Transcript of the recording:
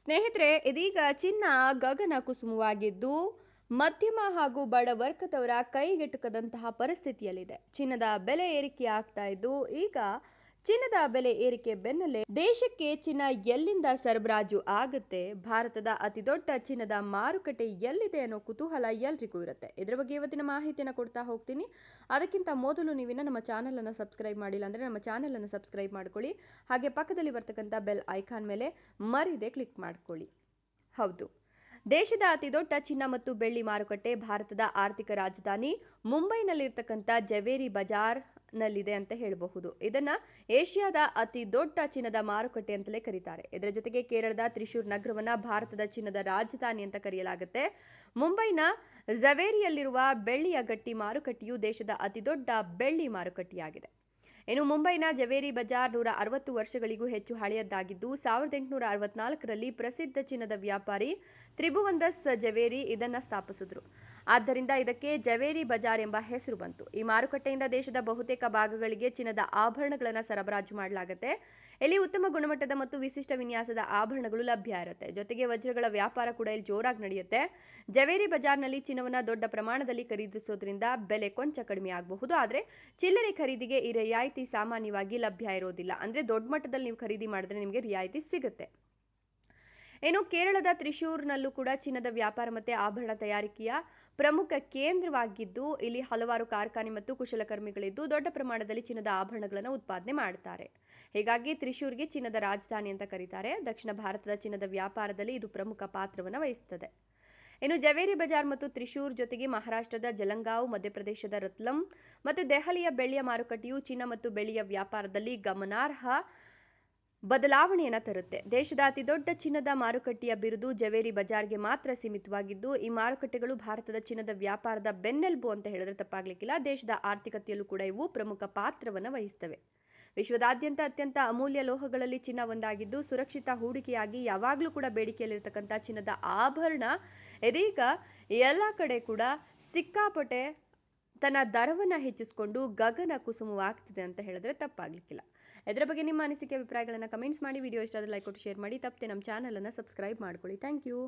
ಸ್ನೇಹಿತರೆ, ಇದೀಗ ಚಿನ್ನ ಗಗನ ಕುಸುಮವಾಗಿದ್ದು, ಮಧ್ಯಮ ಹಾಗೂ ಬಡ ವರ್ಗದವರ ಕೈಗೆಟುಕದಂತಹ ಪರಿಸ್ಥಿತಿಯಲ್ಲಿದೆ. ಚಿನ್ನದ ಬೆಲೆ ಏರಿಕೆ ಆಗ್ತಾ ಇದ್ದು, ಈಗ ಚಿನ್ನದ ಬೆಲೆ ಏರಿಕೆ ಬೆನ್ನಲ್ಲೇ ದೇಶಕ್ಕೆ ಚಿನ್ನ ಎಲ್ಲಿಂದ ಸರಬರಾಜು ಆಗುತ್ತೆ? ಭಾರತದ ಅತಿದೊಡ್ಡ ಚಿನ್ನದ ಮಾರುಕಟ್ಟೆ ಎಲ್ಲಿದೆ ಅನ್ನೋ ಕುತೂಹಲ ಎಲ್ರಿಗೂ ಇರುತ್ತೆ. ಇದರ ಬಗ್ಗೆ ಇವತ್ತಿನ ಮಾಹಿತಿಯನ್ನು ಕೊಡ್ತಾ ಹೋಗ್ತೀನಿ. ಅದಕ್ಕಿಂತ ಮೊದಲು ನೀವಿನ ನಮ್ಮ ಚಾನಲನ್ನು ಸಬ್ಸ್ಕ್ರೈಬ್ ಮಾಡಿಲ್ಲ ಅಂದರೆ ನಮ್ಮ ಚಾನಲನ್ನು ಸಬ್ಸ್ಕ್ರೈಬ್ ಮಾಡ್ಕೊಳ್ಳಿ. ಹಾಗೆ ಪಕ್ಕದಲ್ಲಿ ಬರ್ತಕ್ಕಂಥ ಬೆಲ್ ಐಕಾನ್ ಮೇಲೆ ಮರಿದೆ ಕ್ಲಿಕ್ ಮಾಡ್ಕೊಳ್ಳಿ. ಹೌದು. ದೇಶದ ಅತಿದೊಡ್ಡ ಚಿನ್ನ ಮತ್ತು ಬೆಳ್ಳಿ ಮಾರುಕಟ್ಟೆ ಭಾರತದ ಆರ್ಥಿಕ ರಾಜಧಾನಿ ಮುಂಬೈನಲ್ಲಿರ್ತಕ್ಕಂಥ ಜವೇರಿ ಬಜಾರ್ನಲ್ಲಿದೆ ಅಂತ ಹೇಳಬಹುದು. ಇದನ್ನ ಏಷ್ಯಾದ ಅತಿ ದೊಡ್ಡ ಚಿನ್ನದ ಮಾರುಕಟ್ಟೆ ಅಂತಲೇ ಕರೀತಾರೆ. ಇದರ ಜೊತೆಗೆ ಕೇರಳದ ತ್ರಿಶೂರ್ ನಗರವನ್ನ ಭಾರತದ ಚಿನ್ನದ ರಾಜಧಾನಿ ಅಂತ ಕರೆಯಲಾಗುತ್ತೆ. ಮುಂಬೈನ ಝವೇರಿಯಲ್ಲಿರುವ ಬೆಳ್ಳಿಯ ಗಟ್ಟಿ ಮಾರುಕಟ್ಟೆಯು ದೇಶದ ಅತಿದೊಡ್ಡ ಬೆಳ್ಳಿ ಮಾರುಕಟ್ಟೆಯಾಗಿದೆ. ಇನ್ನು ಮುಂಬೈನ ಜವೇರಿ ಬಜಾರ್ ನೂರ ಅರವತ್ತು ವರ್ಷಗಳಿಗೂ ಹೆಚ್ಚು ಹಳೆಯದ್ದಾಗಿದ್ದು, ಸಾವಿರದ ಎಂಟುನೂರ ಅರವತ್ನಾಲ್ಕರಲ್ಲಿ ಪ್ರಸಿದ್ಧ ಚಿನ್ನದ ವ್ಯಾಪಾರಿ ತ್ರಿಭುವಂದಸ್ ಜವೇರಿ ಇದನ್ನು ಸ್ಥಾಪಿಸಿದ್ರು. ಆದ್ದರಿಂದ ಇದಕ್ಕೆ ಜವೇರಿ ಬಜಾರ್ ಎಂಬ ಹೆಸರು ಬಂತು. ಈ ಮಾರುಕಟ್ಟೆಯಿಂದ ದೇಶದ ಬಹುತೇಕ ಭಾಗಗಳಿಗೆ ಚಿನ್ನದ ಆಭರಣಗಳನ್ನು ಸರಬರಾಜು ಮಾಡಲಾಗುತ್ತೆ. ಇಲ್ಲಿ ಉತ್ತಮ ಗುಣಮಟ್ಟದ ಮತ್ತು ವಿಶಿಷ್ಟ ವಿನ್ಯಾಸದ ಆಭರಣಗಳು ಲಭ್ಯ ಇರುತ್ತೆ. ಜೊತೆಗೆ ವಜ್ರಗಳ ವ್ಯಾಪಾರ ಕೂಡ ಇಲ್ಲಿ ಜೋರಾಗಿ ನಡೆಯುತ್ತೆ. ಜವೇರಿ ಬಜಾರ್ನಲ್ಲಿ ಚಿನ್ನವನ್ನು ದೊಡ್ಡ ಪ್ರಮಾಣದಲ್ಲಿ ಖರೀದಿಸೋದ್ರಿಂದ ಬೆಲೆ ಕೊಂಚ ಕಡಿಮೆ ಆಗಬಹುದು. ಆದರೆ ಚಿಲ್ಲರೆ ಖರೀದಿಗೆ ಈ ರಿಯಾಯಿತಿ ಸಾಮಾನ್ಯವಾಗಿ ಲಭ್ಯ ಇರೋದಿಲ್ಲ. ಅಂದರೆ ದೊಡ್ಡ ಮಟ್ಟದಲ್ಲಿ ನೀವು ಖರೀದಿ ಮಾಡಿದ್ರೆ ನಿಮಗೆ ರಿಯಾಯಿತಿ ಸಿಗುತ್ತೆ. ಇನ್ನು ಕೇರಳದ ತ್ರಿಶೂರ್ನಲ್ಲೂ ಕೂಡ ಚಿನ್ನದ ವ್ಯಾಪಾರ ಮತ್ತು ಆಭರಣ ತಯಾರಿಕೆಯ ಪ್ರಮುಖ ಕೇಂದ್ರವಾಗಿದ್ದು, ಇಲ್ಲಿ ಹಲವಾರು ಕಾರ್ಖಾನೆ ಮತ್ತು ಕುಶಲಕರ್ಮಿಗಳಿದ್ದು ದೊಡ್ಡ ಪ್ರಮಾಣದಲ್ಲಿ ಚಿನ್ನದ ಆಭರಣಗಳನ್ನು ಉತ್ಪಾದನೆ ಮಾಡ್ತಾರೆ ಹೀಗಾಗಿ ತ್ರಿಶೂರ್ಗೆ ಚಿನ್ನದ ರಾಜಧಾನಿ ಅಂತ ಕರೀತಾರೆ. ದಕ್ಷಿಣ ಭಾರತದ ಚಿನ್ನದ ವ್ಯಾಪಾರದಲ್ಲಿ ಇದು ಪ್ರಮುಖ ಪಾತ್ರವನ್ನು ವಹಿಸುತ್ತದೆ. ಇನ್ನು ಜವೇರಿ ಬಜಾರ್ ಮತ್ತು ತ್ರಿಶೂರ್ ಜೊತೆಗೆ ಮಹಾರಾಷ್ಟ್ರದ ಜಲಂಗಾವ್, ಮಧ್ಯಪ್ರದೇಶದ ರತ್ಲಂ ಮತ್ತು ದೆಹಲಿಯ ಬೆಳ್ಳಿಯ ಮಾರುಕಟ್ಟೆಯು ಚಿನ್ನ ಮತ್ತು ಬೆಳ್ಳಿಯ ವ್ಯಾಪಾರದಲ್ಲಿ ಗಮನಾರ್ಹ ಬದಲಾವಣೆಯನ್ನು ತರುತ್ತೆ. ದೇಶದ ಅತಿದೊಡ್ಡ ಚಿನ್ನದ ಮಾರುಕಟ್ಟೆಯ ಬಿರುದು ಜವೇರಿ ಬಜಾರ್ಗೆ ಮಾತ್ರ ಸೀಮಿತವಾಗಿದ್ದು, ಈ ಮಾರುಕಟ್ಟೆಗಳು ಭಾರತದ ಚಿನ್ನದ ವ್ಯಾಪಾರದ ಬೆನ್ನೆಲುಬು ಅಂತ ಹೇಳಿದ್ರೆ ತಪ್ಪಾಗ್ಲಿಕ್ಕಿಲ್ಲ. ದೇಶದ ಆರ್ಥಿಕತೆಯಲ್ಲೂ ಕೂಡ ಇವು ಪ್ರಮುಖ ಪಾತ್ರವನ್ನು ವಹಿಸ್ತವೆ. ವಿಶ್ವದಾದ್ಯಂತ ಅತ್ಯಂತ ಅಮೂಲ್ಯ ಲೋಹಗಳಲ್ಲಿ ಚಿನ್ನ ಒಂದಾಗಿದ್ದು, ಸುರಕ್ಷಿತ ಹೂಡಿಕೆಯಾಗಿ ಯಾವಾಗಲೂ ಕೂಡ ಬೇಡಿಕೆಯಲ್ಲಿರ್ತಕ್ಕಂಥ ಚಿನ್ನದ ಆಭರಣ ಇದೀಗ ಎಲ್ಲ ಕಡೆ ಕೂಡ ಸಿಕ್ಕಾಪಟ್ಟೆ ತನ್ನ ದರವನ್ನು ಹೆಚ್ಚಿಸಿಕೊಂಡು ಗಗನ ಕುಸುಮವಾಗ್ತಿದೆ ಅಂತ ಹೇಳಿದ್ರೆ ತಪ್ಪಾಗ್ಲಿಕ್ಕಿಲ್ಲ. ಇದರ ಬಗ್ಗೆ ನಿಮ್ಮ ಅನಿಸಿಕೆ, ಅಭಿಪ್ರಾಯಗಳನ್ನು ಕಮೆಂಟ್ಸ್ ಮಾಡಿ, ವಿಡಿಯೋ ಇಷ್ಟ ಆದರೆ ಲೈಕ್ ಕೊಟ್ಟು ಶೇರ್ ಮಾಡಿ. ತಪ್ಪದೆ ನಮ್ಮ ಚಾನಲನ್ನು ಸಬ್ಸ್ಕ್ರೈಬ್ ಮಾಡ್ಕೊಳ್ಳಿ. Thank you